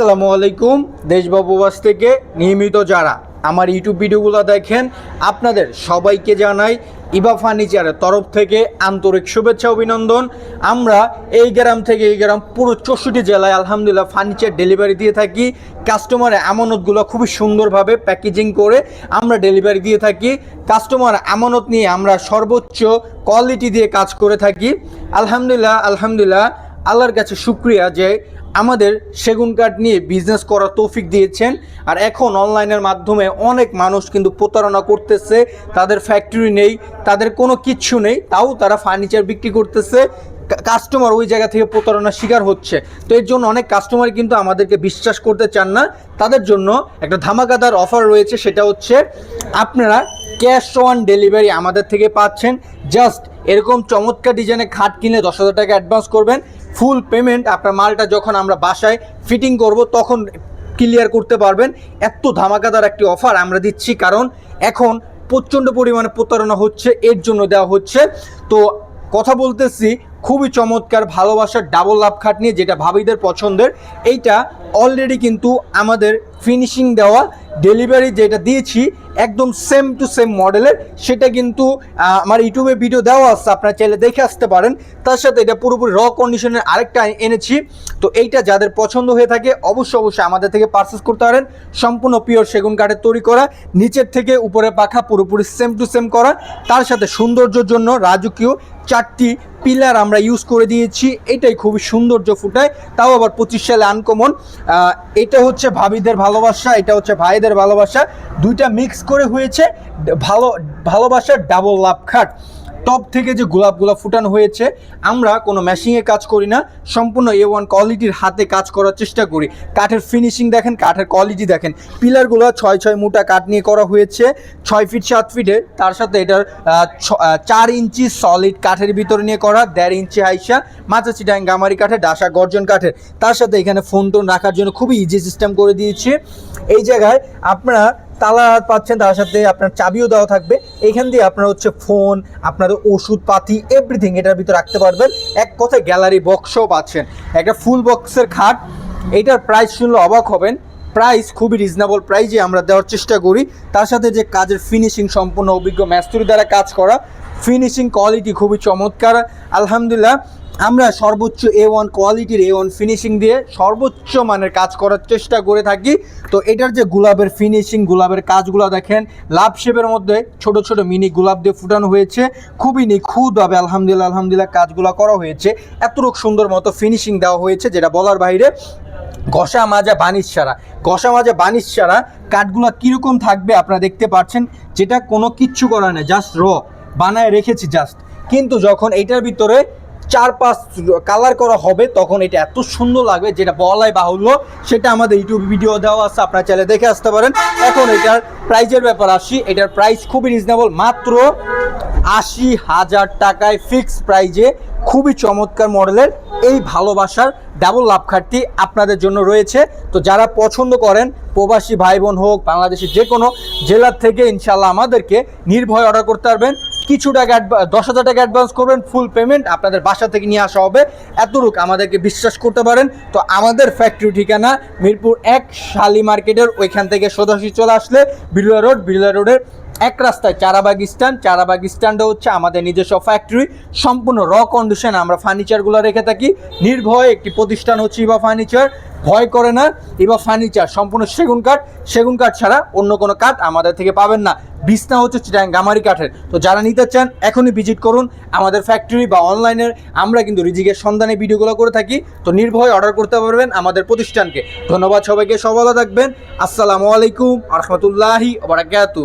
আসসালামু আলাইকুম দেশবাবুবাস থেকে নিয়মিত যারা আমার ইউটিউব ভিডিওগুলো দেখেন, আপনাদের সবাইকে জানাই ইবা ফার্নিচারের তরফ থেকে আন্তরিক শুভেচ্ছা, অভিনন্দন। আমরা এই গ্রাম থেকে এই গ্রাম পুরো চৌষট্টি জেলায় আলহামদুলিল্লাহ ফার্নিচার ডেলিভারি দিয়ে থাকি। কাস্টমারের আমানতগুলো খুবই সুন্দরভাবে প্যাকেজিং করে আমরা ডেলিভারি দিয়ে থাকি। কাস্টমার আমানত নিয়ে আমরা সর্বোচ্চ কোয়ালিটি দিয়ে কাজ করে থাকি। আলহামদুলিল্লাহ আলহামদুলিল্লাহ, আল্লাহর কাছে শুক্রিয়া যে আমাদের সেগুন কাঠ নিয়ে বিজনেস করার তৌফিক দিয়েছেন। আর এখন অনলাইনের মাধ্যমে অনেক মানুষ কিন্তু প্রতারণা করতেছে। তাদের ফ্যাক্টরি নেই, তাদের কোনো কিচ্ছু নেই, তাও তারা ফার্নিচার বিক্রি করতেছে। কাস্টমার ওই জায়গা থেকে প্রতারণার শিকার হচ্ছে। তো এর জন্য অনেক কাস্টমার কিন্তু আমাদেরকে বিশ্বাস করতে চান না। তাদের জন্য একটা ধামাকাদার অফার রয়েছে, সেটা হচ্ছে আপনারা ক্যাশ অন ডেলিভারি আমাদের থেকে পাচ্ছেন। জাস্ট এরকম চমৎকার ডিজাইনের খাট কিনে দশ হাজার টাকা অ্যাডভান্স করবেন। ফুল পেমেন্ট আপনার মালটা যখন আমরা বাসায় ফিটিং করব, তখন ক্লিয়ার করতে পারবেন। এত ধামাকাদার একটি অফার আমরা দিচ্ছি, কারণ এখন প্রচণ্ড পরিমাণে প্রতারণা হচ্ছে, এর জন্য দেওয়া হচ্ছে। তো কথা বলতেছি, খুবই চমৎকার, ভালোবাসার ডাবল লাভ নিয়ে যেটা ভাবিদের পছন্দের। এইটা অলরেডি কিন্তু আমাদের ফিনিশিং দেওয়া ডেলিভারি যেটা দিয়েছি, একদম সেম টু সেম মডেলের সেটা কিন্তু আমার ইউটিউবে ভিডিও দেওয়া আছে, আপনারা চাইলে দেখে আসতে পারেন। তার সাথে এটা পুরোপুরি র কন্ডিশনের আরেকটা এনেছি। তো এইটা যাদের পছন্দ হয়ে থাকে, অবশ্যই অবশ্যই আমাদের থেকে পারচেস করতে পারেন। সম্পূর্ণ পিওর সেগুন কাঠের তৈরি করা, নিচের থেকে উপরে পাখা পুরোপুরি সেম টু সেম করা। তার সাথে সৌন্দর্যের জন্য রাজকীয় চারটি পিলার আমরা ইউজ করে দিয়েছি। এটাই খুবই সৌন্দর্য ফুটায়, তাও আবার পঁচিশ সালে আনকমন এটা হচ্ছে ভাবিদের ভালোবাসা এটা হচ্ছে ভাইদের ভালোবাসা। দুইটা মিক্স করে হয়েছে ভালো ভালোবাসার ডাবল লাভ খাট। টপ থেকে যে গোলাপগুলো ফুটানো হয়েছে, আমরা কোনো ম্যাশিংয়ে কাজ করি না, সম্পূর্ণ এ ওয়ান কোয়ালিটির হাতে কাজ করার চেষ্টা করি। কাঠের ফিনিশিং দেখেন, কাঠের কোয়ালিটি দেখেন। পিলারগুলো ছয় ছয় মোটা কাঠ নিয়ে করা হয়েছে, ছয় ফিট সাত ফিটে তার সাথে এটার চার ইঞ্চি সলিড কাঠের ভিতরে নিয়ে করা, দেড় ইঞ্চি হাইসা মাচা চিটাং গামারি কাঠের, ডাসা গর্জন কাঠের। তার সাথে এখানে ফোন টোন রাখার জন্য খুবই ইজি সিস্টেম করে দিয়েছি। এই জায়গায় আপনারা তালা পাচ্ছেন, তার সাথে আপনার চাবিও দেওয়া থাকবে। এখান দিয়ে আপনার হচ্ছে ফোন, আপনাদের ওষুধ পাতি এভরিথিং এটার ভিতরে রাখতে পারবেন। এক কথায় গ্যালারি বক্সও পাচ্ছেন। একটা ফুল বক্সের খাট। এটার প্রাইস শুনলে অবাক হবেন। প্রাইস খুবই রিজনেবল প্রাইজে আমরা দেওয়ার চেষ্টা করি। তার সাথে যে কাজের ফিনিশিং সম্পূর্ণ অভিজ্ঞ ম্যাস্তুরি দ্বারা কাজ করা। ফিনিশিং কোয়ালিটি খুবই চমৎকার। আলহামদুলিল্লাহ আমরা সর্বোচ্চ এ ওয়ান কোয়ালিটির এ ওয়ান ফিনিশিং দিয়ে সর্বোচ্চ মানের কাজ করার চেষ্টা করে থাকি। তো এটার যে গোলাপের ফিনিশিং গোলাপের কাজগুলো দেখেন, লাভ শেপের মধ্যে ছোট ছোট মিনি গোলাপ দিয়ে ফুটানো হয়েছে। খুবই নিখুঁতভাবে আলহামদুলিল্লাহ আলহামদুলিল্লাহ কাজগুলো করা হয়েছে। এতটুক সুন্দর মতো ফিনিশিং দেওয়া হয়েছে, যেটা বলার বাইরে ঘষা মাজা বানিশ ছাড়া। ঘষা মাজা বানিশ ছাড়া কাঠগুলো কীরকম থাকবে আপনারা দেখতে পাচ্ছেন, যেটা কোনো কিচ্ছু করা নেই জাস্ট র বানায় রেখেছি জাস্ট কিন্তু যখন এইটার ভিতরে চার পাঁচ কালার করা হবে, তখন এটা এত সুন্দর লাগবে, যেটা বলাই বাহুল্য, সেটা আমাদের ইউটিউব ভিডিও দেওয়া আছে, আপনার চ্যানেলে দেখে আসতে পারেন। এখন এটার প্রাইজের ব্যাপার আসি, এটার প্রাইস খুবই রিজনেবল মাত্র আশি হাজার টাকায় ফিক্স প্রাইজে খুবই চমৎকার মডেলের এই ভালোবাসার ডাবল লাভ আপনাদের জন্য রয়েছে। তো যারা পছন্দ করেন, প্রবাসী ভাই বোন হোক, বাংলাদেশের যে কোনো জেলার থেকে ইনশাল্লাহ আমাদেরকে নির্ভয় অর্ডার করতে পারবেন। কিছু টাকা দশ হাজার টাকা অ্যাডভান্স করবেন ফুল পেমেন্ট আপনাদের বাসা থেকে নিয়ে আসা হবে। এতটুক আমাদেরকে বিশ্বাস করতে পারেন। তো আমাদের ফ্যাক্টরি ঠিকানা মিরপুর এক শালি মার্কেটের ওইখান থেকে সোজাসুজি চলে আসলে বিরুয়া রোড বিরুয়া রোডের এক রাস্তায় চারাবাগ স্ট্যান্ড। চারাবাগ স্ট্যান্ডে হচ্ছে আমাদের নিজস্ব ফ্যাক্টরি সম্পূর্ণ র কন্ডিশনে আমরা ফার্নিচারগুলো রেখে থাকি। নির্ভয় একটি প্রতিষ্ঠান হচ্ছে ইবা ফার্নিচার ভয় করে না। ইবা ফার্নিচার সম্পূর্ণ সেগুন কাঠ। সেগুন কাঠ ছাড়া অন্য কোনো কাঠ আমাদের থেকে পাবেন না। বিছনা হচ্ছে চিটাং গামারি কাঠের। তো যারা নিতে চান, এখনই ভিজিট করুন আমাদের ফ্যাক্টরি বা অনলাইনের আমরা কিন্তু রিজিকের সন্ধানে ভিডিওগুলো করে থাকি। তো নির্ভয় অর্ডার করতে পারবেন আমাদের প্রতিষ্ঠানকে। ধন্যবাদ সবাইকে, সবাই থাকবেন। আসসালামু আলাইকুম রহমতুল্লাহি বারাকাতু